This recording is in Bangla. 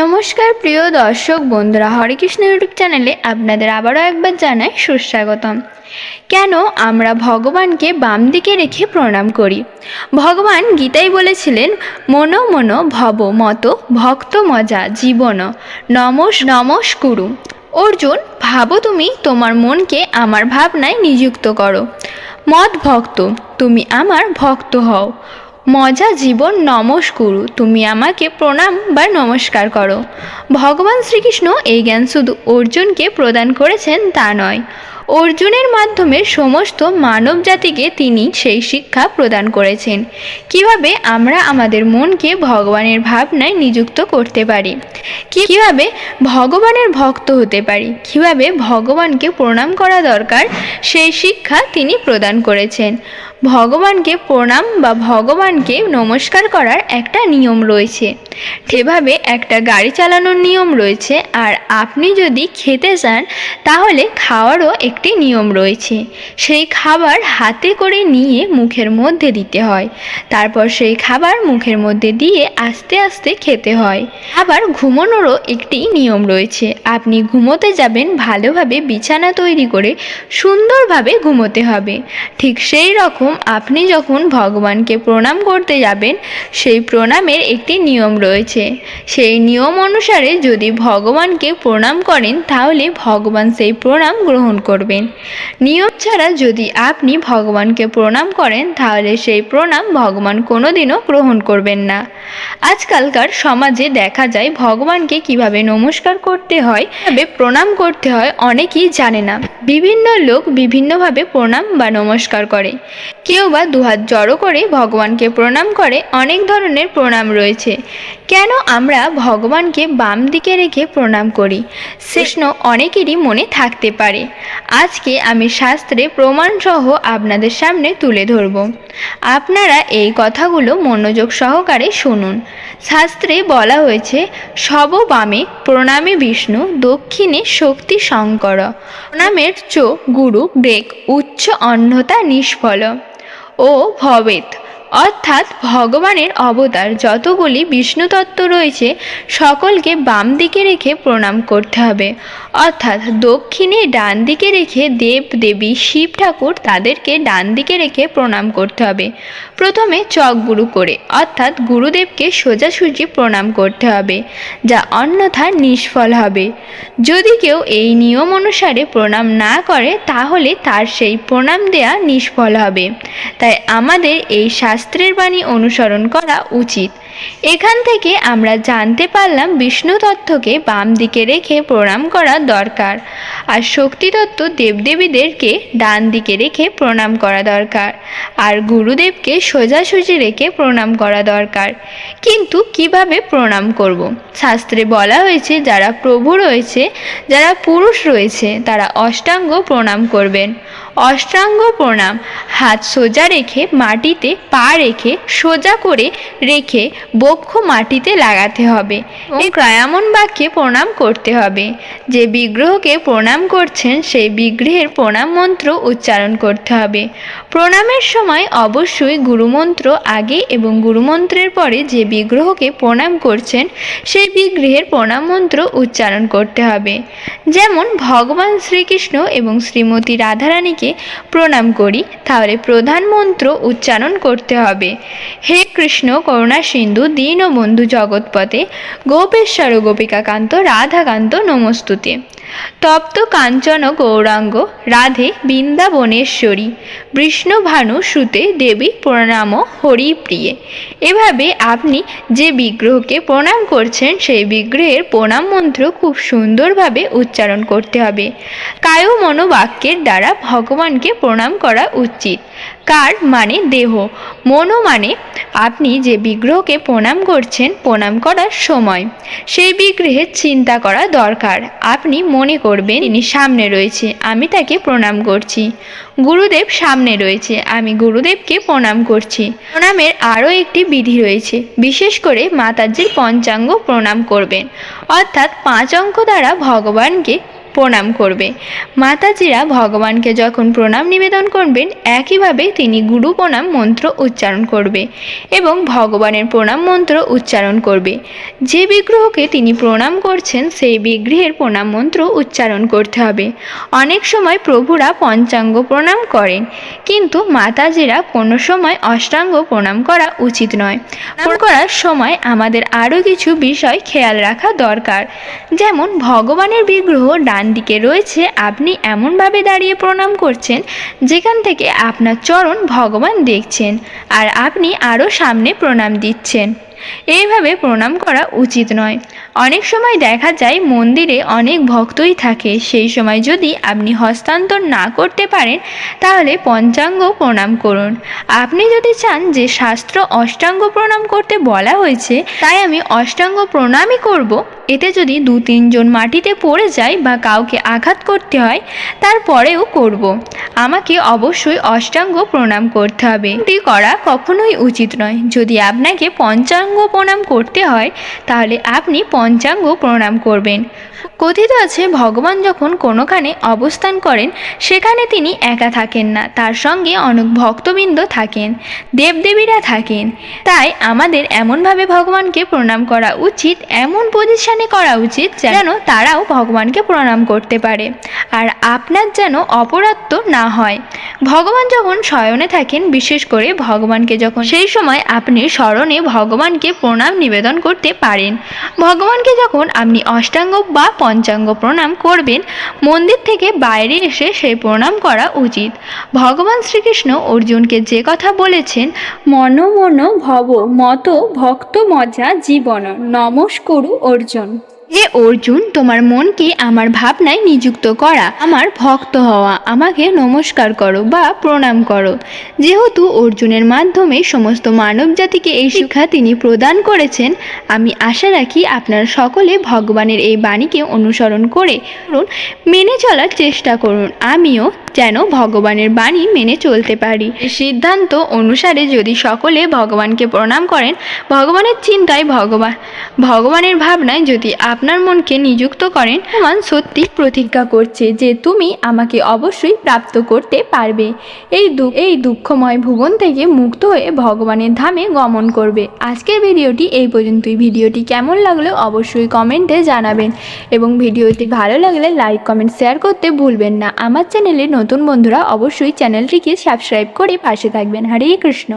নমস্কার, প্রিয় দর্শক বন্ধুরা হরেকৃষ্ণ ইউটিউব চ্যানেলে আপনাদের আবারও একবার জানাই সুস্বাগতম। কেন আমরা ভগবানকে বাম দিকে রেখে প্রণাম করি? ভগবান গীতাই বলেছিলেন, মনো মনো ভব মতো ভক্ত মজা জীবন, নমস নমস কুরু। অর্জুন, ভাবো তুমি তোমার মনকে আমার ভাবনায় নিযুক্ত করো। মদ ভক্ত, তুমি আমার ভক্ত হও। মজা, জীবন, নমস নমস্কুরু তুমি আমাকে প্রণাম বা নমস্কার করো। ভগবান শ্রীকৃষ্ণ এই জ্ঞান শুধু অর্জুনকে প্রদান করেছেন তা নয়, অর্জুনের মাধ্যমে সমস্ত মানব জাতিকে তিনি সেই শিক্ষা প্রদান করেছেন। কীভাবে আমরা আমাদের মনকে ভগবানের ভাবনায় নিযুক্ত করতে পারি? কীভাবে ভগবানের ভক্ত হতে পারি? কীভাবে ভগবানকে প্রণাম করা দরকার? সেই শিক্ষা তিনি প্রদান করেছেন। ভগবানকে প্রণাম বা ভগবানকে নমস্কার করার একটা নিয়ম রয়েছে। সেভাবে একটা গাড়ি চালানোর নিয়ম রয়েছে আর আপনি যদি খেতে চান তাহলে খাওয়ারও একটি নিয়ম রয়েছে। সেই খাবার হাতে করে নিয়ে মুখের মধ্যে দিতে হয়। তারপর সেই খাবার মুখের মধ্যে দিয়ে আস্তে আস্তে খেতে হয়। আবার ঘুমানোরও একটি নিয়ম রয়েছে। আপনি ঘুমোতে যাবেন ভালোভাবে বিছানা তৈরি করে সুন্দরভাবে ঘুমোতে হবে। ঠিক সেই রকম আপনি যখন ভগবানকে প্রণাম করতে যাবেন, সেই প্রণামের একটি নিয়ম রয়েছে। সেই নিয়ম অনুসারে যদি ভগবানকে প্রণাম করেন, তাহলে ভগবান সেই প্রণাম গ্রহণ করবেন। নিয়ম ছাড়া যদি আপনি ভগবানকে প্রণাম করেন, তাহলে সেই প্রণাম ভগবান কোনোদিনও গ্রহণ করবেন না। আজকালকার সমাজে দেখা যায়, ভগবানকে কীভাবে নমস্কার করতে হয়, কীভাবে প্রণাম করতে হয়, অনেকেই জানে না। বিভিন্ন লোক বিভিন্নভাবে প্রণাম বা নমস্কার করে। কেউ বা দুহাত জড়ো করে ভগবানকে প্রণাম করে, অনেক ধরনের প্রণাম রয়েছে। কেন আমরা ভগবানকে বাম দিকে রেখে প্রণাম করি? কৃষ্ণ অনেকেরই মনে থাকতে পারে। আজকে আমি শাস্ত্রে প্রমাণসহ আপনাদের সামনে তুলে ধরব। আপনারা এই কথাগুলো মনোযোগ সহকারে শুনুন। শাস্ত্রে বলা হয়েছে, সব বামে প্রণামে বিষ্ণু, দক্ষিণে শক্তি শঙ্কর। প্রণামের চো গুরু, বেগ, উচ্চ অন্যতা নিষ্ফল। ও ভবেত অর্থাৎ ভগবানের অবতার যতগুলি বিষ্ণু তত্ত্ব রয়েছে, সকলকে বাম দিকে রেখে প্রণাম করতে হবে। অর্থাৎ দক্ষিণে ডান দিকে রেখে দেব, দেবী, শিব ঠাকুর তাদেরকে ডান দিকে রেখে প্রণাম করতে হবে। প্রথমে চক গুরু করে, অর্থাৎ গুরুদেবকে সোজাসুজি প্রণাম করতে হবে, যা অন্যথা নিষ্ফল হবে। যদি কেউ এই নিয়ম অনুসারে প্রণাম না করে, তাহলে তার সেই প্রণাম দেয়া নিষ্ফল হবে। তাই আমাদের এই শাস্ত্রের বাণী অনুসরণ করা উচিত। এখান থেকে আমরা জানতে পারলাম বিষ্ণু তত্ত্বকে বাম দিকে রেখে প্রণাম করা দরকার আর শক্তি তত্ত্ব দেবদেবীদেরকে ডান দিকে রেখে প্রণাম করা দরকার আর গুরুদেবকে সোজাসুজি রেখে প্রণাম করা দরকার কিন্তু কীভাবে প্রণাম করব। শাস্ত্রে বলা হয়েছে, যারা প্রভু রয়েছে, যারা পুরুষ রয়েছে, তারা অষ্টাঙ্গ প্রণাম করবেন অষ্টাঙ্গ প্রণাম, হাত সোজা রেখে, মাটিতে পা রেখে, সোজা করে রেখে বক্ষ মাটিতে লাগাতে হবে। এবং ক্রায়ামন বাক্যে প্রণাম করতে হবে। যে বিগ্রহকে প্রণাম করছেন সেই বিগ্রহের প্রণাম মন্ত্র উচ্চারণ করতে হবে। প্রণামের সময় অবশ্যই গুরুমন্ত্র আগে এবং গুরুমন্ত্রের পরে যে বিগ্রহকে প্রণাম করছেন সেই বিগ্রহের প্রণাম মন্ত্র উচ্চারণ করতে হবে। যেমন ভগবান শ্রীকৃষ্ণ এবং শ্রীমতী রাধারানীকে প্রণাম করি তাহলে প্রধান মন্ত্র উচ্চারণ করতে হবে। হে কৃষ্ণ করুণা সিন্ধু দীন ও বন্ধু জগৎপথে গোপেশ্বর গোপিকাকান্ত, রাধাকান্ত নমস্তুতে। তপ্ত কাঞ্চন গৌরাঙ্গ, রাধে বৃন্দাবনেশ্বরী, বিষ্ণুভানু সুতে দেবী প্রণাম হরি প্রিয়ে। এভাবে আপনি যে বিগ্রহকে প্রণাম করছেন, সেই বিগ্রহের প্রণাম মন্ত্র খুব সুন্দরভাবে উচ্চারণ করতে হবে। কায় মনোবাক্যের দ্বারা ভগবানকে প্রণাম করা উচিত। কার মানে দেহ। মনো মানে আপনি যে বিগ্রহকে প্রণাম করছেন প্রণাম করার সময়। সেই বিগ্রহের চিন্তা করা দরকার। আপনি মনে করবেন তিনি সামনে রয়েছে। আমি তাকে প্রণাম করছি। গুরুদেব সামনে রয়েছে। আমি গুরুদেবকে প্রণাম করছি। প্রণামের আরও একটি বিধি রয়েছে। বিশেষ করে মাতাজির পঞ্চাঙ্গ প্রণাম করবেন। অর্থাৎ পাঁচ অঙ্ক দ্বারা ভগবানকে প্রণাম করবে। মাতাজিরা ভগবানকে যখন প্রণাম নিবেদন করবেন, একইভাবে তিনি গুরু প্রণাম মন্ত্র উচ্চারণ করবে এবং ভগবানের প্রণাম মন্ত্র উচ্চারণ করবে। যে বিগ্রহকে তিনি প্রণাম করছেন, সেই বিগ্রহের প্রণাম মন্ত্র উচ্চারণ করতে হবে। অনেক সময় প্রভুরা পঞ্চাঙ্গ প্রণাম করেন, কিন্তু মাতাজিরা কোনো সময় অষ্টাঙ্গ প্রণাম করা উচিত নয়। প্রণাম করার সময় আমাদের আরও কিছু বিষয় খেয়াল রাখা দরকার, যেমন ভগবানের বিগ্রহ ডান দিকে রয়েছে, আপনি এমনভাবে দাঁড়িয়ে প্রণাম করছেন যেখান থেকে আপনার চরণ ভগবান দেখছেন আর আপনি আরও সামনে প্রণাম দিচ্ছেন। এইভাবে প্রণাম করা উচিত নয়। অনেক সময় দেখা যায় মন্দিরে অনেক ভক্তই থাকে। সেই সময় যদি আপনি হস্তান্তর না করতে পারেন, তাহলে পঞ্চাঙ্গ প্রণাম করুন। আপনি যদি চান যে শাস্ত্র অষ্টাঙ্গ প্রণাম করতে বলা হয়েছে, তাই আমি অষ্টাঙ্গ প্রণামই করব। এতে যদি দু তিনজন মাটিতে পড়ে যায় বা কাউকে আঘাত করতে হয়, তারপরেও করব। আমাকে অবশ্যই অষ্টাঙ্গ প্রণাম করতে হবে। এটি করা কখনোই উচিত নয়। যদি আপনাকে পঞ্চাঙ্গ প্রণাম করতে হয়, তাহলে আপনি পঞ্চাঙ্গ প্রণাম করবেন। কথিত আছে, ভগবান যখন কোনোখানে অবস্থান করেন, সেখানে তিনি একা থাকেন না, তার সঙ্গে অনেক ভক্তবৃন্দ থাকেন, দেবদেবীরা থাকেন। তাই আমাদের এমনভাবে ভগবানকে প্রণাম করা উচিত, এমন পজিশনে করা উচিত যেন তারাও ভগবানকে প্রণাম করতে পারে, আর আপনার যেন অপরাধ না হয়। ভগবান যখন শয়নে থাকেন, বিশেষ করে ভগবানকে যখন, সেই সময় আপনি স্মরণে ভগবানকে প্রণাম নিবেদন করতে পারেন। ভগবানকে যখন আপনি অষ্টাঙ্গ বা পঞ্চাঙ্গ প্রণাম করবেন, মন্দির থেকে বাইরে এসে সেই প্রণাম করা উচিত। ভগবান শ্রীকৃষ্ণ অর্জুনকে যে কথা বলেছেন, মন মন ভব মত ভক্ত মজা জীবন, নমস্করু অর্জুন। হে অর্জুন তোমার মনকে আমার ভাবনায় নিযুক্ত করা, আমার ভক্ত হওয়া, আমাকে নমস্কার করো বা প্রণাম করো। যেহেতু অর্জুনের মাধ্যমে সমস্ত মানব জাতিকে এই শিক্ষা তিনি প্রদান করেছেন, আমি আশা রাখি আপনারা সকলে ভগবানের এই বাণীকে অনুসরণ করে মেনে চলার চেষ্টা করুন। আমিও যেন ভগবানের বাণী মেনে চলতে পারি। সিদ্ধান্ত অনুসারে যদি সকলে ভগবানকে প্রণাম করেন, ভগবানের চিন্তায় ভগবান ভগবানের ভাবনায় যদি আপনার মনকে নিযুক্ত করেন ভগবান সত্যি প্রতিজ্ঞা করছে যে তুমি আমাকে অবশ্যই প্রাপ্ত করতে পারবে। এই দুঃখ এই দুঃখময় ভুবন থেকে মুক্ত হয়ে ভগবানের ধামে গমন করবে। আজকের ভিডিওটি এই পর্যন্তই। ভিডিওটি কেমন লাগল অবশ্যই কমেন্টে জানাবেন এবং ভিডিওটি ভালো লাগলে লাইক, কমেন্ট, শেয়ার করতে ভুলবেন না। আমার চ্যানেলে নতুন বন্ধুরা অবশ্যই চ্যানেলটিকে সাবস্ক্রাইব করে পাশে থাকবেন। হরে কৃষ্ণ।